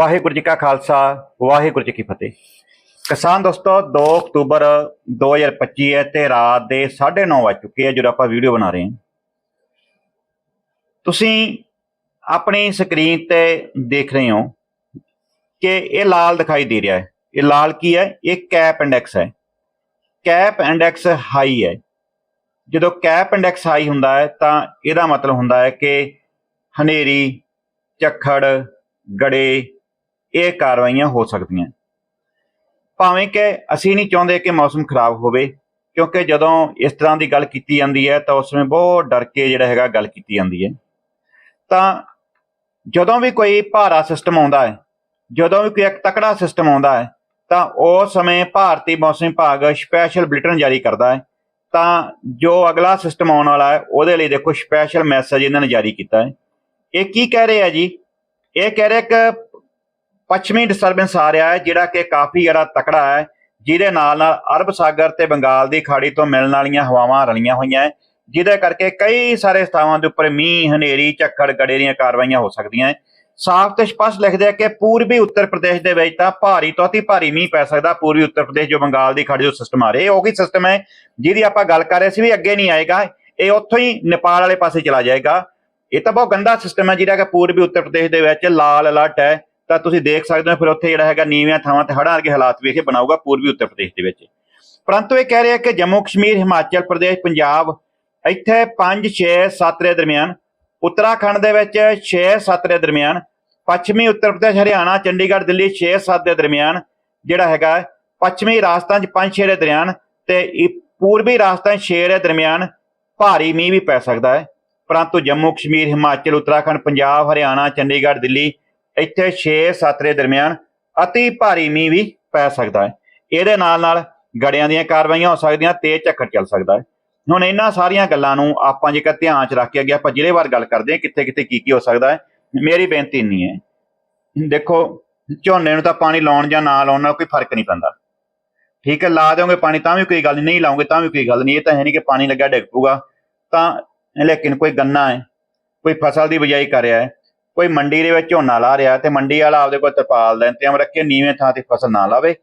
ਵਾਹਿਗੁਰੂ ਜੀ ਕਾ ਖਾਲਸਾ, ਵਾਹਿਗੁਰੂ ਜੀ ਕੀ ਫਤਿਹ। ਕਿਸਾਨ ਦੋਸਤੋ 2 ਅਕਤੂਬਰ 2025 ਹੈ ਤੇ ਰਾਤ ਦੇ 9:30 ਵੱਜ ਚੁੱਕੇ ਹੈ, ਜਦੋਂ ਆਪਾਂ ਵੀਡੀਓ ਬਣਾ ਰਹੇ ਹਾਂ। ਤੁਸੀਂ ਆਪਣੀ ਸਕਰੀਨ ਤੇ ਦੇਖ ਰਹੇ ਹੋ ਕਿ ਇਹ ਲਾਲ ਦਿਖਾਈ ਦੇ ਰਿਹਾ ਹੈ। ਇਹ ਲਾਲ ਕੀ ਹੈ? ਇਹ ਕੈਪ ਇੰਡੈਕਸ ਹੈ। ਕੈਪ ਇੰਡੈਕਸ ਹਾਈ ਹੈ। ਜਦੋਂ ਕੈਪ ਇੰਡੈਕਸ ਹਾਈ ਹੁੰਦਾ ਹੈ, ਤਾਂ ਇਹਦਾ ਮਤਲਬ ਹੁੰਦਾ ਹੈ ਕਿ ਹਨੇਰੀ, ਝੱਖੜ, ਗੜੇ ਇਹ ਕਾਰਵਾਈਆਂ ਹੋ ਸਕਦੀਆਂ। ਭਾਵੇਂ ਕਿ ਅਸੀਂ ਨਹੀਂ ਚਾਹੁੰਦੇ ਕਿ ਮੌਸਮ ਖਰਾਬ ਹੋਵੇ, ਕਿਉਂਕਿ ਜਦੋਂ ਇਸ ਤਰ੍ਹਾਂ ਦੀ ਗੱਲ ਕੀਤੀ ਜਾਂਦੀ ਹੈ, ਤਾਂ ਉਸ ਵਿੱਚ ਬਹੁਤ ਡਰ ਕੇ ਜਿਹੜਾ ਹੈਗਾ ਗੱਲ ਕੀਤੀ ਜਾਂਦੀ ਹੈ। ਤਾਂ ਜਦੋਂ ਵੀ ਕੋਈ ਭਾਰਾ ਸਿਸਟਮ ਆਉਂਦਾ ਹੈ, ਜਦੋਂ ਵੀ ਕੋਈ ਇੱਕ ਤਕੜਾ ਸਿਸਟਮ ਆਉਂਦਾ ਹੈ, ਤਾਂ ਉਸ ਸਮੇਂ ਭਾਰਤੀ ਮੌਸਮ ਵਿਭਾਗ ਸਪੈਸ਼ਲ ਬੁਲੇਟਿਨ ਜਾਰੀ ਕਰਦਾ ਹੈ। ਤਾਂ ਜੋ ਅਗਲਾ ਸਿਸਟਮ ਆਉਣ ਵਾਲਾ ਹੈ, ਉਹਦੇ ਲਈ ਦੇਖੋ ਸਪੈਸ਼ਲ ਮੈਸੇਜ ਇਹਨਾਂ ਨੇ ਜਾਰੀ ਕੀਤਾ ਹੈ। ਇਹ ਕੀ ਕਹਿ ਰਹੇ ਆ ਜੀ? ਇਹ ਕਹਿ ਰਿਹਾ ਕਿ ਪੱਛਮੀ ਡਿਸਟਰਬੈਂਸ ਆ ਰਿਹਾ ਹੈ, ਜਿਹੜਾ ਕਿ ਕਾਫੀ ਜਿਹੜਾ ਤਕੜਾ ਹੈ, ਜਿਹਦੇ ਨਾਲ ਨਾਲ ਅਰਬ ਸਾਗਰ ਤੇ ਬੰਗਾਲ ਦੀ ਖਾੜੀ ਤੋਂ ਮਿਲਣ ਵਾਲੀਆਂ ਹਵਾਵਾਂ ਰਲੀਆਂ ਹੋਈਆਂ ਹੈ, ਜਿਹਦੇ ਕਰਕੇ ਕਈ ਸਾਰੇ ਸਥਾਵਾਂ ਦੇ ਉੱਪਰ ਮੀਂਹ, ਹਨੇਰੀ, ਝੱਖੜ, ਗੜੇ ਦੀਆਂ ਕਾਰਵਾਈਆਂ ਹੋ ਸਕਦੀਆਂ ਹੈ। ਸਾਫ਼ ਤੇ ਸਪਸ਼ਟ ਲਿਖਦੇ ਆ ਕਿ ਪੂਰਬੀ ਉੱਤਰ ਪ੍ਰਦੇਸ਼ ਦੇ ਵਿੱਚ ਤਾਂ ਭਾਰੀ ਤੋਂ ਅਤੀ ਭਾਰੀ ਮੀਂਹ ਪੈ ਸਕਦਾ, ਪੂਰਬੀ ਉੱਤਰ ਪ੍ਰਦੇਸ਼ ਜੋ ਬੰਗਾਲ ਦੀ ਖਾੜੀ ਜੋ ਸਿਸਟਮ ਆ ਰਿਹਾ ਇਹ ਉਹੀ ਸਿਸਟਮ ਹੈ, ਜਿਹਦੀ ਆਪਾਂ ਗੱਲ ਕਰ ਰਹੇ ਸੀ ਵੀ ਅੱਗੇ ਨਹੀਂ ਆਏਗਾ, ਇਹ ਉੱਥੋਂ ਹੀ ਨੇਪਾਲ ਵਾਲੇ ਪਾਸੇ ਚਲਾ ਜਾਏਗਾ। ਇਹ ਤਾਂ ਬਹੁਤ ਗੰਦਾ ਸਿਸਟਮ ਹੈ ਜਿਹੜਾ ਕਿ ਪੂਰਬੀ ਉੱਤਰ ਪ੍ਰਦੇਸ਼ ਦੇ ਵਿੱਚ ਲਾਲ ਅਲਰਟ ਹੈ ਤਾਂ ਤੁਸੀਂ ਦੇਖ ਸਕਦੇ ਹੋ ਫਿਰ ਉੱਥੇ ਜਿਹੜਾ ਹੈਗਾ ਨੀਵੀਆਂ ਥਾਵਾਂ ਤੇ ਹੜ੍ਹਾਂ ਵਰਗੇ ਹਾਲਾਤ ਵੇਖ ਕੇ ਬਣਾਊਗਾ ਪੂਰਬੀ ਉੱਤਰ ਪ੍ਰਦੇਸ਼ ਦੇ ਵਿੱਚ। ਪਰੰਤੂ ਇਹ ਕਹਿ ਰਿਹਾ ਕਿ ਜੰਮੂ ਕਸ਼ਮੀਰ, ਹਿਮਾਚਲ ਪ੍ਰਦੇਸ਼, ਪੰਜਾਬ ਇੱਥੇ 5 6 7 ਦੇ ਦਰਮਿਆਨ, ਉੱਤਰਾਖੰਡ ਦੇ ਵਿੱਚ 6 7 ਦੇ ਦਰਮਿਆਨ, ਪੱਛਮੀ ਉੱਤਰ ਪ੍ਰਦੇਸ਼, ਹਰਿਆਣਾ, ਚੰਡੀਗੜ੍ਹ, ਦਿੱਲੀ 6 7 ਦੇ ਦਰਮਿਆਨ ਜਿਹੜਾ ਹੈਗਾ ਪੱਛਮੀ ਰਾਜਸਥਾਨ ਚ 5 6 ਦੇ ਦਰਮਿਆਨ ਤੇ ਪੂਰਬੀ ਰਾਜਸਥਾਨ 6 ਦੇ ਦਰਮਿਆਨ ਭਾਰੀ ਮੀਂਹ ਵੀ ਪੈ ਸਕਦਾ ਹੈ। ਪਰੰਤੂ ਜੰਮੂ ਕਸ਼ਮੀਰ, ਹਿਮਾਚਲ, ਉੱਤਰਾਖੰਡ, ਪੰਜਾਬ, ਹਰਿਆਣਾ, ਚੰਡੀਗੜ੍ਹ, ਦਿੱਲੀ ਇੱਥੇ 6 7 ਦੇ ਦਰਮਿਆਨ ਅਤੀ ਭਾਰੀ ਮੀਂਹ ਵੀ ਪੈ ਸਕਦਾ ਹੈ। ਇਹਦੇ ਨਾਲ ਨਾਲ ਗੜਿਆਂ ਦੀਆਂ ਕਾਰਵਾਈਆਂ ਹੋ ਸਕਦੀਆਂ, ਤੇਜ਼ ਝੱਖੜ ਚੱਲ ਸਕਦਾ ਹੈ। ਹੁਣ ਇਹਨਾਂ ਸਾਰੀਆਂ ਗੱਲਾਂ ਨੂੰ ਆਪਾਂ ਜੇਕਰ ਧਿਆਨ ਚ ਰੱਖ ਕੇ ਅੱਗੇ ਆਪਾਂ ਜ਼ਿਲ੍ਹੇਵਾਰ ਗੱਲ ਕਰਦੇ ਹਾਂ ਕਿੱਥੇ ਕਿੱਥੇ ਕੀ ਕੀ ਹੋ ਸਕਦਾ ਹੈ। ਮੇਰੀ ਬੇਨਤੀ ਇੰਨੀ ਹੈ, ਦੇਖੋ, ਝੋਨੇ ਨੂੰ ਤਾਂ ਪਾਣੀ ਲਾਉਣ ਜਾਂ ਨਾ ਲਾਉਣ ਨਾਲ ਕੋਈ ਫ਼ਰਕ ਨਹੀਂ ਪੈਂਦਾ। ਠੀਕ ਹੈ, ਲਾ ਦਿਓਗੇ ਪਾਣੀ ਤਾਂ ਵੀ ਕੋਈ ਗੱਲ ਨਹੀਂ ਲਾਉਂਗੇ ਤਾਂ ਵੀ ਕੋਈ ਗੱਲ ਨਹੀਂ, ਇਹ ਤਾਂ ਹੈ ਨਹੀਂ ਕਿ ਪਾਣੀ ਲੱਗਾ ਡਿੱਗ ਪੂਗਾ ਤਾਂ ਲੇਕਿਨ ਕੋਈ ਗੰਨਾ ਹੈ, ਕੋਈ ਫਸਲ ਦੀ ਬਿਜਾਈ ਕਰ ਰਿਹਾ ਹੈ ਕੋਈ ਮੰਡੀ ਦੇ ਵਿੱਚ ਝੋਨਾ ਲਾ ਰਿਹਾ ਤੇ ਮੰਡੀ ਵਾਲਾ ਆਪਦੇ ਕੋਲ ਤਰਪਾਲ ਦਾ ਇੰਤਜ਼ਾਮ ਰੱਖੇ ਨੀਵੇਂ ਥਾਂ ਤੇ ਫਸਲ ਨਾ ਲਾਵੇ,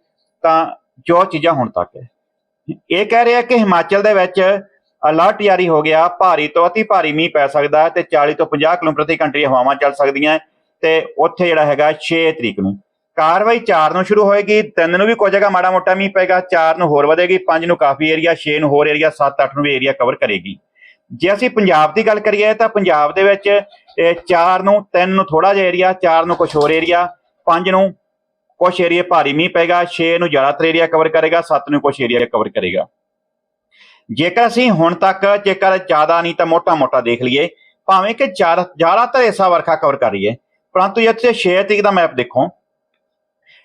ਤਾਂ ਜੋ ਚੀਜ਼ਾਂ ਹੁਣ ਤੱਕ ਹੈ। ਇਹ ਕਹਿ ਰਿਹਾ ਕਿ ਹਿਮਾਚਲ ਦੇ ਵਿੱਚ ਅਲਰਟ ਜਾਰੀ ਹੋ ਗਿਆ, ਭਾਰੀ ਤੋਂ ਅਤੀ ਭਾਰੀ ਮੀਂਹ ਪੈ ਸਕਦਾ ਹੈ ਤੇ 40 ਤੋਂ 50 ਕਿਲੋਮੀਟਰ ਪ੍ਰਤੀ ਘੰਟੇ ਹਵਾਵਾਂ ਚੱਲ ਸਕਦੀਆਂ ਤੇ ਉੱਥੇ ਜਿਹੜਾ ਹੈਗਾ 6 ਤਰੀਕ ਨੂੰ। ਕਾਰਵਾਈ 4 ਨੂੰ ਸ਼ੁਰੂ ਹੋਏਗੀ 3 ਨੂੰ ਵੀ ਕੋਈ ਜਗ੍ਹਾ ਮਾੜਾ ਮੋਟਾ ਮੀਂਹ ਪਏਗਾ 4 ਨੂੰ ਹੋਰ ਵਧੇਗੀ 5 ਨੂੰ ਕਾਫੀ ਏਰੀਆ 6 ਨੂੰ ਹੋਰ ਏਰੀਆ 7 8 ਨੂੰ ਵੀ ਏਰੀਆ ਕਵਰ ਕਰੇਗੀ। ਜੇ ਅਸੀਂ ਪੰਜਾਬ ਦੀ ਗੱਲ ਕਰੀਏ ਤਾਂ ਪੰਜਾਬ ਦੇ ਵਿੱਚ 4 ਨੂੰ 3 ਨੂੰ ਥੋੜਾ ਜਿਹਾ ਏਰੀਆ 4 ਨੂੰ ਕੁਝ ਹੋਰ ਏਰੀਆ 5 ਨੂੰ ਕੁਝ ਏਰੀਆ ਭਾਰੀ ਮੀਂਹ ਪਏਗਾ 6 ਨੂੰ ਜ਼ਿਆਦਾਤਰ ਏਰੀਆ ਕਵਰ ਕਰੇਗਾ 7 ਨੂੰ ਕੁਝ ਏਰੀਆ ਕਵਰ ਕਰੇਗਾ। ਜੇਕਰ ਅਸੀਂ ਹੁਣ ਤੱਕ, ਜੇਕਰ ਜ਼ਿਆਦਾ ਨਹੀਂ ਤਾਂ ਮੋਟਾ-ਮੋਟਾ ਦੇਖ ਲਈਏ, ਭਾਵੇਂ ਕਿ ਜ਼ਿਆਦਾ- ਜ਼ਿਆਦਾਤਰ ਹਿੱਸਾ ਵਰਖਾ ਕਵਰ ਕਰ ਕਰੀਏ ਪਰੰਤੂ ਜੇ ਤੁਸੀਂ 6 ਤਰੀਕ ਦਾ ਮੈਪ ਦੇਖੋ।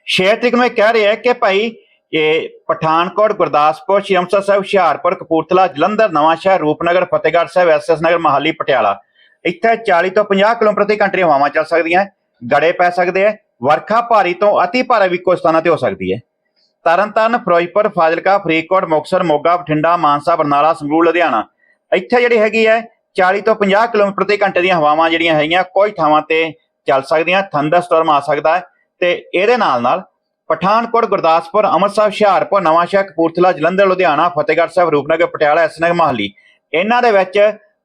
6 ਤਰੀਕ ਨੂੰ ਇਹ ਕਹਿ ਰਿਹਾ ਹੈ ਕਿ ਭਾਈ ਇਹ ਪਠਾਨਕੋਟ, ਗੁਰਦਾਸਪੁਰ, ਸ਼੍ਰੀ ਅੰਮ੍ਰਿਤਸਰ ਸਾਹਿਬ, ਹੁਸ਼ਿਆਰਪੁਰ, ਕਪੂਰਥਲਾ, ਜਲੰਧਰ ਨਵਾਂਸ਼ਹਿਰ ਰੂਪਨਗਰ, ਫਤਿਹਗੜ੍ਹ ਸਾਹਿਬ, ਐਸਐਸ ਨਗਰ, ਮਹਾਲੀ, ਪਟਿਆਲਾ। ਇੱਥੇ 40 ਤੋਂ 50 ਕਿਲੋਮੀਟਰ ਪ੍ਰਤੀ ਘੰਟੇ ਹਵਾਵਾਂ ਚੱਲ ਸਕਦੀਆਂ ਗੜੇ ਪੈ ਸਕਦੇ ਆ ਵਰਖਾ ਭਾਰੀ ਤੋਂ ਅਤੀ ਭਾਰੀ ਵੀ ਕੁਝ ਸਥਾਨਾਂ ਤੇ ਹੋ ਸਕਦੀ ਹੈ। ਤਰਨਤਾਰਨ, ਫਿਰੋਜ਼ਪੁਰ, ਫਾਜ਼ਿਲਕਾ, ਫਰੀਦਕੋਟ, ਮੁਕਤਸਰ, ਮੋਗਾ, ਬਠਿੰਡਾ, ਮਾਨਸਾ, ਬਰਨਾਲਾ, ਸੰਗਰੂਰ, ਲੁਧਿਆਣਾ। ਇੱਥੇ ਜਿਹੜੀ ਹੈਗੀ ਹੈ 40 ਤੋਂ 50 ਕਿਲੋਮੀਟਰ ਪ੍ਰਤੀ ਘੰਟੇ ਦੀਆਂ ਹਵਾਵਾਂ ਜਿਹੜੀਆਂ ਹੈਗੀਆਂ, ਕੋਈ ਥਾਵਾਂ ਤੇ ਚੱਲ ਸਕਦੀਆਂ ਥੰਡਰਸਟਾਰਮ ਆ ਸਕਦਾ ਹੈ ਤੇ ਇਹਦੇ ਨਾਲ ਨਾਲ ਪਠਾਨਕੋਟ, ਗੁਰਦਾਸਪੁਰ, ਅੰਮ੍ਰਿਤਸਰ, ਹੁਸ਼ਿਆਰਪੁਰ, ਨਵਾਂਸ਼ਹਿਰ, ਕਪੂਰਥਲਾ, ਜਲੰਧਰ, ਲੁਧਿਆਣਾ, ਫਤਿਹਗੜ੍ਹ ਸਾਹਿਬ, ਰੂਪਨਗਰ, ਪਟਿਆਲਾ ਐਸਨਗਰ ਮਹਾਲੀ। ਇਹਨਾਂ ਦੇ ਵਿੱਚ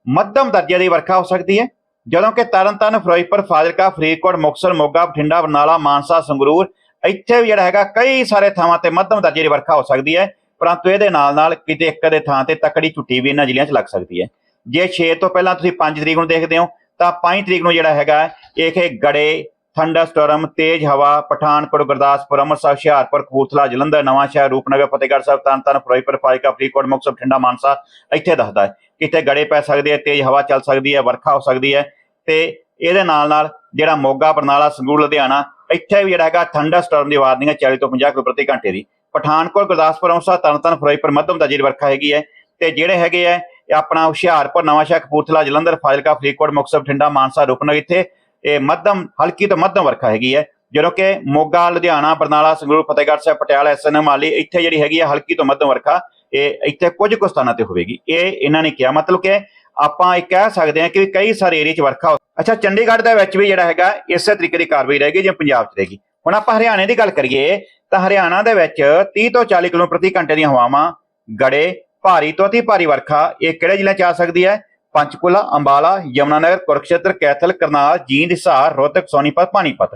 ਮੱਧਮ ਦਰਜੇ ਦੀ ਵਰਖਾ ਹੋ ਸਕਦੀ ਹੈ, ਜਦੋਂ ਕਿ ਤਰਨਤਾਰਨ, ਫਿਰੋਜ਼ਪੁਰ, ਫਾਜ਼ਿਲਕਾ, ਫਰੀਦਕੋਟ, ਮੁਕਤਸਰ, ਮੋਗਾ, ਬਠਿੰਡਾ, ਬਰਨਾਲਾ, ਮਾਨਸਾ, ਸੰਗਰੂਰ, ਇੱਥੇ ਵੀ ਜਿਹੜਾ ਹੈਗਾ ਕਈ ਸਾਰੇ ਥਾਵਾਂ ਤੇ ਮੱਧਮ ਦਰਜੇ ਦੀ ਵਰਖਾ ਹੋ ਸਕਦੀ ਹੈ, ਪਰੰਤੂ ਇਹਦੇ ਨਾਲ ਨਾਲ ਕਿਤੇ ਇੱਕ ਦੇ ਥਾਂ ਤੇ ਤਕੜੀ ਝੁੱਟੀ ਵੀ ਇਹਨਾਂ ਜ਼ਿਲ੍ਹਿਆਂ 'ਚ ਲੱਗ ਸਕਦੀ ਹੈ। ਜੇ 6 ਤੋਂ ਪਹਿਲਾਂ ਤੁਸੀਂ 5 ਤਰੀਕ ਨੂੰ ਦੇਖਦੇ ਹੋ, ਤਾਂ 5 ਤਰੀਕ ਨੂੰ ਜਿਹੜਾ ਹੈਗਾ, ਇਹ ਗੜੇ ਥੰਡਰਸਟਾਰਮ ਤੇਜ਼ ਹਵਾ, ਪਠਾਨਕੋਟ, ਗੁਰਦਾਸਪੁਰ, ਅੰਮ੍ਰਿਤਸਰ, ਹੁਸ਼ਿਆਰਪੁਰ, ਕਪੂਰਥਲਾ, ਜਲੰਧਰ ਨਵਾਂਸ਼ਹਿਰ ਰੂਪਨਗਰ, ਫਤਿਹਗੜ੍ਹ ਸਾਹਿਬ, ਤਰਨਤਾਰਨ, ਫਿਰੋਜ਼ਪੁਰ, ਫਾਜ਼ਿਲਕਾ, ਫਰੀਦਕੋਟ, ਮੁਕਤਸਰ, ਬਠਿੰਡਾ, ਮਾਨਸਾ, ਇੱਥੇ ਦੱਸਦਾ ਹੈ ਕਿਤੇ ਗੜੇ ਪੈ ਸਕਦੇ ਆ ਤੇਜ਼ ਹਵਾ ਚੱਲ ਸਕਦੀ ਹੈ, ਵਰਖਾ ਹੋ ਸਕਦੀ ਹੈ ਤੇ ਇਹਦੇ ਨਾਲ ਨਾਲ ਜਿਹੜਾ ਮੋਗਾ, ਬਰਨਾਲਾ, ਸੰਗਰੂਰ, ਲੁਧਿਆਣਾ, ਇੱਥੇ ਵੀ ਜਿਹੜਾ ਹੈਗਾ ਥੰਡਰਸਟਾਰਮ ਦੀ ਵਾਰਨਿੰਗ ਹੈ 40 ਤੋਂ 50 ਕਿਲੋਮੀਟਰ ਪ੍ਰਤੀ ਘੰਟੇ ਦੀ। ਪਠਾਨਕੋਟ, ਗੁਰਦਾਸਪੁਰ, ਅੰਮ੍ਰਿਤਸਰ, ਤਰਨਤਾਰਨ, ਫਿਰੋਜ਼ਪੁਰ, ਮੱਧਮ ਦਰਜੇ ਦੀ ਵਰਖਾ ਹੈਗੀ ਹੈ ਤੇ ਜਿਹੜੇ ਹੈਗੇ ਆ ਆਪਣਾ ਹੁਸ਼ਿਆਰਪੁਰ ਨਵਾਂਸ਼ਹਿਰ ਕਪੂਰਥਲਾ, ਜਲੰਧਰ, ਫਾਜ਼ਿਲਕਾ, ਫਰੀਦਕੋਟ, ਮੁਕਤਸਰ ਠੰਡਾ ਮਾਨਸਾ, ਰੂਪਨਗਰ ਇੱਥੇ ਇਹ ਮੱਧਮ, ਹਲਕੀ ਤੋਂ ਮੱਧਮ ਵਰਖਾ ਹੈਗੀ ਹੈ। ਜਦੋਂ ਕਿ ਮੋਗਾ, ਲੁਧਿਆਣਾ, ਬਰਨਾਲਾ, ਸੰਗਰੂਰ, ਫਤਿਹਗੜ੍ਹ ਸਾਹਿਬ, ਪਟਿਆਲਾ ਐਸਐਨ ਮਾਲੀ ਇੱਥੇ ਜਿਹੜੀ ਹੈਗੀ ਹੈ, ਹਲਕੀ ਤੋਂ ਮੱਧਮ ਵਰਖਾ, ਇਹ ਇੱਥੇ ਕੁਝ ਕੁ ਸਥਾਨਾਂ ਤੇ ਹੋਵੇਗੀ। ਇਹ ਇਹਨਾਂ ਨੇ ਕਿਹਾ, ਮਤਲਬ ਕਿ ਆਪਾਂ ਇਹ ਕਹਿ ਸਕਦੇ ਹਾਂ ਕਿ ਕਈ ਸਾਰੇ ਏਰੀਆ 'ਚ ਵਰਖਾ ਹੋ- ਅੱਛਾ, ਚੰਡੀਗੜ੍ਹ ਦੇ ਵਿੱਚ ਵੀ ਜਿਹੜਾ ਹੈਗਾ, ਇਸੇ ਤਰੀਕੇ ਦੀ ਕਾਰਵਾਈ ਰਹੇਗੀ ਜਿਵੇਂ ਪੰਜਾਬ 'ਚ ਰਹੇਗੀ ਹੁਣ ਆਪਾਂ ਹਰਿਆਣੇ ਦੀ ਗੱਲ ਕਰੀਏ, ਤਾਂ ਹਰਿਆਣਾ ਦੇ ਵਿੱਚ 30 ਤੋਂ 40 ਕਿਲੋਮੀਟਰ ਪ੍ਰਤੀ ਘੰਟੇ ਦੀਆਂ ਹਵਾਵਾਂ, ਗੜੇ, ਭਾਰੀ ਤੋਂ ਅਤੀ ਭਾਰੀ ਵਰਖਾ, ਇਹ ਕਿਹੜੇ ਜ਼ਿਲ੍ਹਿਆਂ 'ਚ ਆ ਸਕਦੀ ਹੈ? ਪੰਚਕੂਲਾ, ਅੰਬਾਲਾ, ਯਮੁਨਾਨਗਰ, ਕੁਰਕਸ਼ੇਤਰ, ਕੈਥਲ, ਕਰਨਾਲ, ਜੀਂਦ, ਹਿਸਾਰ, ਰੋਹਤਕ, ਸੋਨੀਪਤ, ਪਾਣੀਪਤ।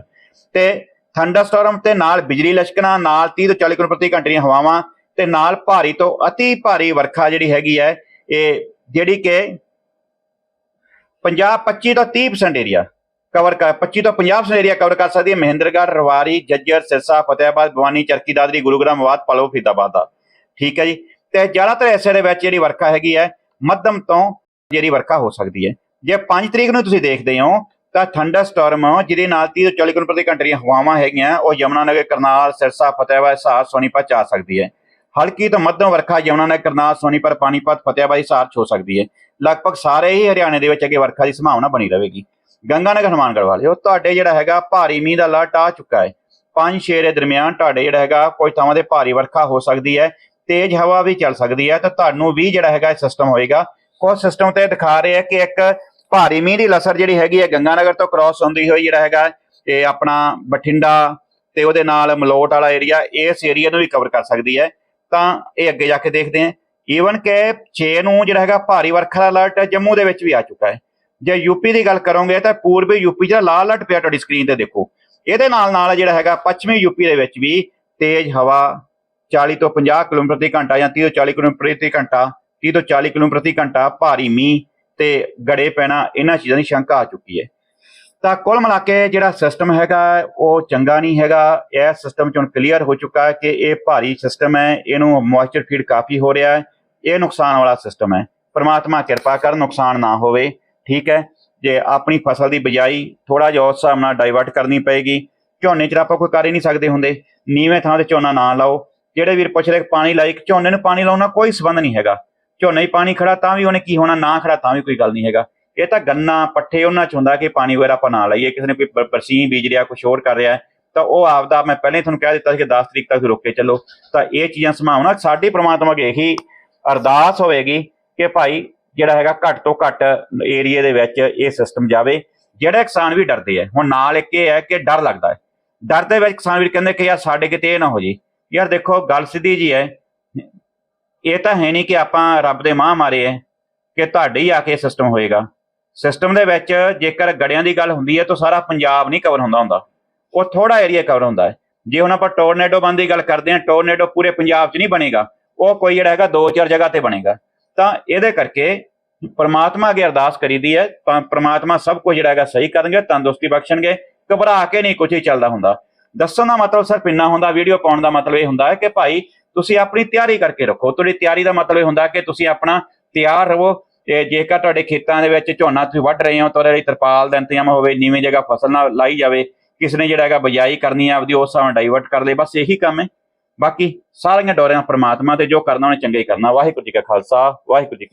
ਤੇ ਥੰਡਰਸਟਾਰਮ ਤੇ ਨਾਲ ਬਿਜਲੀ ਲਸ਼ਕਣਾ ਨਾਲ 30 ਤੋਂ 40 ਕਿਲੋਮੀਟਰ ਪ੍ਰਤੀ ਘੰਟੇ ਦੀਆਂ ਹਵਾਵਾਂ ਤੇ ਨਾਲ ਭਾਰੀ ਤੋਂ ਅਤੀ ਭਾਰੀ ਵਰਖਾ ਜਿਹੜੀ ਹੈਗੀ ਹੈ, ਇਹ ਜਿਹੜੀ ਕਿ 50 25 ਤੋਂ 30% ਏਰੀਆ ਕਵਰ ਕਰ 25 ਤੋਂ 50% ਏਰੀਆ ਕਵਰ ਕਰ ਸਕਦੀ ਹੈ ਮਹਿੰਦਰਗੜ੍ਹ, ਰਵਾਰੀ, ਜੱਜਰ, ਸਿਰਸਾ ਫਤਿਆਬਾਦ ਭਵਾਨੀ, ਚਰਕੀ, ਦਾਦਰੀ, ਗੁਰੂਗ੍ਰਾਮ ਆਬਾਦ ਪਲੋ, ਫਰੀਦਾਬਾਦ ਦਾ। ਠੀਕ ਹੈ ਜੀ? ਤੇ ਜ਼ਿਆਦਾਤਰ ਐਸੇ ਦੇ ਵਿੱਚ ਜਿਹੜੀ ਵਰਖਾ ਹੈਗੀ ਹੈ, ਮੱਧਮ ਤੋਂ ਜਿਹੜੀ ਵਰਖਾ ਹੋ ਸਕਦੀ ਹੈ। ਜੇ 5 ਤਰੀਕ ਨੂੰ ਤੁਸੀਂ ਦੇਖਦੇ ਹੋ, ਤਾਂ ਥੰਡਰ ਸਟਾਰਮ ਜਿਹਦੇ ਨਾਲ 30 ਤੋਂ 40 ਕਿਲੋਮੀਟਰ ਪ੍ਰਤੀ ਘੰਟੇ ਦੀਆਂ ਹਵਾਵਾਂ ਹੈਗੀਆਂ, ਉਹ ਯਮੁਨਾਨਗਰ, ਕਰਨਾਲ, ਸਿਰਸਾ ਫਤਿਆਬਾਦ ਹਿਸਾਰ, ਸੋਨੀਪਤ ਚ ਆ ਸਕਦੀ ਹੈ। ਹਲਕੀ ਤੋਂ ਮੱਧਮ ਵਰਖਾ ਯਮੁਨਾਨਗਰ, ਕਰਨਾਲ, ਸੋਨੀਪਤ, ਪਾਣੀਪਤ ਫਤਿਆਬਾਦ ਹਿਸਾਰ ਚ ਹੋ ਸਕਦੀ ਹੈ। ਲਗਭਗ ਸਾਰੇ ਹੀ ਹਰਿਆਣੇ ਦੇ ਵਿੱਚ ਅੱਗੇ ਵਰਖਾ ਦੀ ਸੰਭਾਵਨਾ ਬਣੀ ਰਹੇਗੀ। ਗੰਗਾ ਨਗਰ ਹਨੂਮਾਨਗੜ੍ਹ ਵਾਲੇ ਉਹ ਤੁਹਾਡੇ ਜਿਹੜਾ ਹੈਗਾ ਭਾਰੀ ਮੀਂਹ ਦਾ ਅਲਰਟ ਆ ਚੁੱਕਾ ਹੈ। 5-6 ਦੇ ਦਰਮਿਆਨ ਤੁਹਾਡੇ ਜਿਹੜਾ ਹੈਗਾ ਕੋਈ ਥਾਵਾਂ ਤੇ ਭਾਰੀ ਵਰਖਾ ਹੋ ਸਕਦੀ ਹੈ। ਤੇਜ਼ ਹਵਾ ਵੀ ਚੱਲ ਸਕਦੀ ਹੈ, ਤਾਂ ਤੁਹਾਨੂੰ ਵੀ ਜਿਹੜਾ ਹੈਗਾ ਸਿਸਟਮ ਹੋਏਗਾ ਕੁਝ ਸਿਸਟਮ ਤੇ ਦਿਖਾ ਰਹੇ ਆ ਕਿ ਇੱਕ ਭਾਰੀ ਮੀਂਹ ਦੀ ਲਸਰ ਜਿਹੜੀ ਹੈਗੀ ਹੈ ਗੰਗਾਨਗਰ ਤੋਂ ਕ੍ਰਾਸ ਹੁੰਦੀ ਹੋਈ ਜਿਹੜਾ ਹੈਗਾ, ਇਹ ਆਪਣਾ ਬਠਿੰਡਾ ਤੇ ਉਹਦੇ ਨਾਲ ਮਲੋਟ ਵਾਲਾ ਏਰੀਆ ਇਸ ਏਰੀਆ ਨੂੰ ਵੀ ਕਵਰ ਕਰ ਸਕਦੀ ਹੈ। ਤਾਂ ਇਹ ਅੱਗੇ ਜਾ ਕੇ ਦੇਖਦੇ ਹਾਂ। ਈਵਨ ਕਿ 6 ਨੂੰ ਜਿਹੜਾ ਹੈਗਾ, ਭਾਰੀ ਵਰਖਾ ਦਾ ਅਲਰਟ ਜੰਮੂ ਦੇ ਵਿੱਚ ਵੀ ਆ ਚੁੱਕਾ ਹੈ। ਜੇ ਯੂਪੀ ਦੀ ਗੱਲ ਕਰੋਗੇ ਤਾਂ ਪੂਰਬੀ ਯੂਪੀ ਜਿਹੜਾ ਲਾਲ ਅਲਰਟ ਪਿਆ ਤੁਹਾਡੀ ਸਕਰੀਨ ਤੇ ਦੇਖੋ। ਇਹਦੇ ਨਾਲ ਨਾਲ ਜਿਹੜਾ ਹੈਗਾ, ਪੱਛਮੀ ਯੂਪੀ ਦੇ ਵਿੱਚ ਵੀ ਤੇਜ਼ ਹਵਾ 40 ਤੋਂ 50 ਕਿਲੋਮੀਟਰ ਪ੍ਰਤੀ ਘੰਟਾ ਜਾਂ 30 ਤੋਂ 40 ਕਿਲੋਮੀਟਰ ਪ੍ਰਤੀ ਘੰਟਾ 30 ਤੋਂ 40 ਕਿਲੋਮੀਟਰ ਪ੍ਰਤੀ ਘੰਟਾ ਭਾਰੀ ਮੀਂਹ ਤੇ ਗੜੇ ਪੈਣਾ, ਇਹਨਾਂ ਚੀਜ਼ਾਂ ਦੀ ਸ਼ੰਕਾ ਆ ਚੁੱਕੀ ਹੈ। ਤਾਂ ਕੁੱਲ ਮਿਲਾ ਕੇ ਜਿਹੜਾ ਸਿਸਟਮ ਹੈਗਾ, ਉਹ ਚੰਗਾ ਨਹੀਂ ਹੈਗਾ। ਇਹ ਸਿਸਟਮ ਚ ਹੁਣ ਕਲੀਅਰ ਹੋ ਚੁੱਕਾ ਹੈ ਕਿ ਇਹ ਭਾਰੀ ਸਿਸਟਮ ਹੈ, ਇਹਨੂੰ ਮੋਇਸਚਰ ਫੀਡ ਕਾਫੀ ਹੋ ਰਿਹਾ ਹੈ। ਇਹ ਨੁਕਸਾਨ ਵਾਲਾ ਸਿਸਟਮ ਹੈ। ਪਰਮਾਤਮਾ ਕਿਰਪਾ ਕਰ ਨੁਕਸਾਨ ਨਾ ਹੋਵੇ, ਠੀਕ ਹੈ। ਜੇ ਆਪਣੀ ਫਸਲ ਦੀ ਬਿਜਾਈ ਥੋੜਾ ਜਿਹਾ ਉਸ ਹਿਸਾਬ ਨਾਲ ਡਾਈਵਰਟ ਕਰਨੀ ਪਏਗੀ, ਝੋਨੇ ਚ ਆਪਾਂ ਕੋਈ ਕਰ ਹੀ ਨਹੀਂ ਸਕਦੇ ਹੁੰਦੇ। ਨੀਵੇਂ ਥਾਂ ਤੇ ਝੋਨਾ ਨਾ ਲਾਓ। ਜਿਹੜੇ ਵੀਰ ਪੁੱਛ ਰਹੇ, ਪਾਣੀ ਲਾਇਕ ਝੋਨੇ ਨੂੰ ਪਾਣੀ ਲਾਉਣਾ ਕੋਈ ਸਬੰਧ ਨਹੀਂ ਹੈਗਾ। ਝੋਨਾ ਹੀ ਪਾਣੀ ਖੜਾ, ਤਾਂ ਵੀ ਉਹਨੇ ਕੀ ਹੋਣਾ, ਨਾ ਖੜਾ, ਤਾਂ ਵੀ ਕੋਈ ਗੱਲ ਨਹੀਂ ਹੈਗਾ। ਇਹ ਤਾਂ ਗੰਨਾ ਪੱਠੇ ਉਹਨਾਂ 'ਚ ਹੁੰਦਾ ਕਿ ਪਾਣੀ ਵਗੈਰਾ ਆਪਾਂ ਨਾ ਲਾਈਏ, ਕਿਸੇ ਨੇ ਕੋਈ ਬ- ਬੀਜ ਰਿਹਾ ਕੁਛ ਹੋਰ ਕਰ ਰਿਹਾ ਤਾਂ ਉਹ ਆਪਦਾ ਮੈਂ ਪਹਿਲੇ ਤੁਹਾਨੂੰ ਕਹਿ ਦਿੱਤਾ ਸੀ ਕਿ 10 ਤਰੀਕ ਤੱਕ ਰੁਕ ਕੇ ਚੱਲੋ। ਤਾਂ ਇਹ ਚੀਜ਼ਾਂ ਸੰਭਾਵਨਾ, ਸਾਡੀ ਪ੍ਰਮਾਤਮਾ ਅੱਗੇ ਇਹੀ ਅਰਦਾਸ ਹੋਵੇਗੀ ਕਿ ਭਾਈ ਜਿਹੜਾ ਹੈਗਾ ਘੱਟ ਤੋਂ ਘੱਟ ਏਰੀਏ ਦੇ ਵਿੱਚ ਇਹ ਸਿਸਟਮ ਜਾਵੇ, ਜਿਹੜੇ ਕਿਸਾਨ ਵੀ ਡਰਦੇ ਆ। ਹੁਣ ਨਾਲ ਇੱਕ ਇਹ ਹੈ ਕਿ ਡਰ ਲੱਗਦਾ ਹੈ। ਡਰ ਦੇ ਵਿੱਚ ਕਿਸਾਨ ਵੀਰ ਕਹਿੰਦੇ ਕਿ ਯਾਰ ਸਾਡੇ ਕਿਤੇ ਇਹ ਨਾ ਹੋ ਜੇ ਯਾਰ ਦੇਖੋ, ਗੱਲ ਸਿੱਧੀ ਜੀ ਹੈ ਇਹ ਤਾਂ ਹੈ ਨਹੀਂ ਕਿ ਆਪਾਂ ਰੱਬ ਦੇ ਮਾਂ ਮਾਰੇ ਹੈ ਕਿ ਤੁਹਾਡੇ ਹੀ ਆ ਕੇ ਸਿਸਟਮ ਹੋਏਗਾ। ਸਿਸਟਮ ਦੇ ਵਿੱਚ ਜੇਕਰ ਗੜਿਆਂ ਦੀ ਗੱਲ ਹੁੰਦੀ ਹੈ ਤਾਂ ਸਾਰਾ ਪੰਜਾਬ ਨਹੀਂ ਕਵਰ ਹੁੰਦਾ ਹੁੰਦਾ। ਉਹ ਥੋੜਾ ਏਰੀਆ ਕਵਰ ਹੁੰਦਾ ਹੈ ਜੇ ਹੁਣ ਆਪਾਂ ਟੋਰਨੇਡੋ ਬੰਦ ਦੀ ਗੱਲ ਕਰਦੇ ਹਾਂ ਟੋਰਨੇਡੋ ਪੂਰੇ ਪੰਜਾਬ 'ਚ ਨਹੀਂ ਬਣੇਗਾ। ਉਹ ਕੋਈ ਜਿਹੜਾ ਹੈਗਾ ਦੋ ਚਾਰ ਜਗ੍ਹਾ ਤੇ ਬਣੇਗਾ। ਤਾਂ ਇਹਦੇ ਕਰਕੇ ਪਰਮਾਤਮਾ ਅੱਗੇ ਅਰਦਾਸ ਕਰੀਦੀ ਹੈ ਤਾਂ ਪਰਮਾਤਮਾ ਸਭ ਕੁਝ ਜਿਹੜਾ ਹੈਗਾ ਸਹੀ ਕਰਨਗੇ, ਤੰਦਰੁਸਤੀ ਬਖਸ਼ਣਗੇ, ਘਬਰਾ ਕੇ ਨਹੀਂ ਕੁਝ ਹੀ ਚੱਲਦਾ ਹੁੰਦਾ। ਦੱਸਣ ਦਾ ਮਤਲਬ ਸਿਰਫ ਇੰਨਾ ਹੁੰਦਾ ਵੀਡੀਓ ਪਾਉਣ ਦਾ ਮਤਲਬ ਇਹ ਹੁੰਦਾ ਹੈ ਕਿ ਭਾਈ ਤੁਸੀਂ ਆਪਣੀ ਤਿਆਰੀ ਕਰਕੇ ਰੱਖੋ। ਤੁਹਾਡੀ ਤਿਆਰੀ ਦਾ ਮਤਲਬ ਇਹ ਹੁੰਦਾ ਕਿ ਤੁਸੀਂ ਆਪਣਾ ਤਿਆਰ ਰਹੋ। ਤੇ ਜੇਕਰ ਤੁਹਾਡੇ ਖੇਤਾਂ ਦੇ ਵਿੱਚ ਝੋਨਾ ਤੁਸੀਂ ਵੱਢ ਰਹੇ ਹੋ, ਤਾਂ ਉਹਦੇ ਲਈ ਤਰਪਾਲ ਦਾ ਇੰਤਜ਼ਾਮ ਹੋਵੇ, ਨੀਵੀਂ ਜਗ੍ਹਾ ਫਸਲ ਨਾ ਲਾਈ ਜਾਵੇ। ਕਿਸ ਨੇ ਜਿਹੜਾ ਹੈਗਾ ਬਜਾਈ ਕਰਨੀ ਹੈ ਆਪਦੀ ਉਸ ਹਿਸਾਬ ਨਾਲ ਡਾਈਵਰਟ ਕਰ ਲੇ ਬਸ ਇਹੀ ਕੰਮ ਹੈ। ਬਾਕੀ ਸਾਰੀਆਂ ਡੋਰਿਆਂ ਪ੍ਰਮਾਤਮਾ ਤੇ ਜੋ ਕਰਨਾ, ਉਹਨੇ ਚੰਗੇ ਕਰਨਾ। ਵਾਹਿਗੁਰੂ ਜੀ ਕਾ ਖਾਲਸਾ, ਵਾਹਿਗੁਰੂ ਜੀ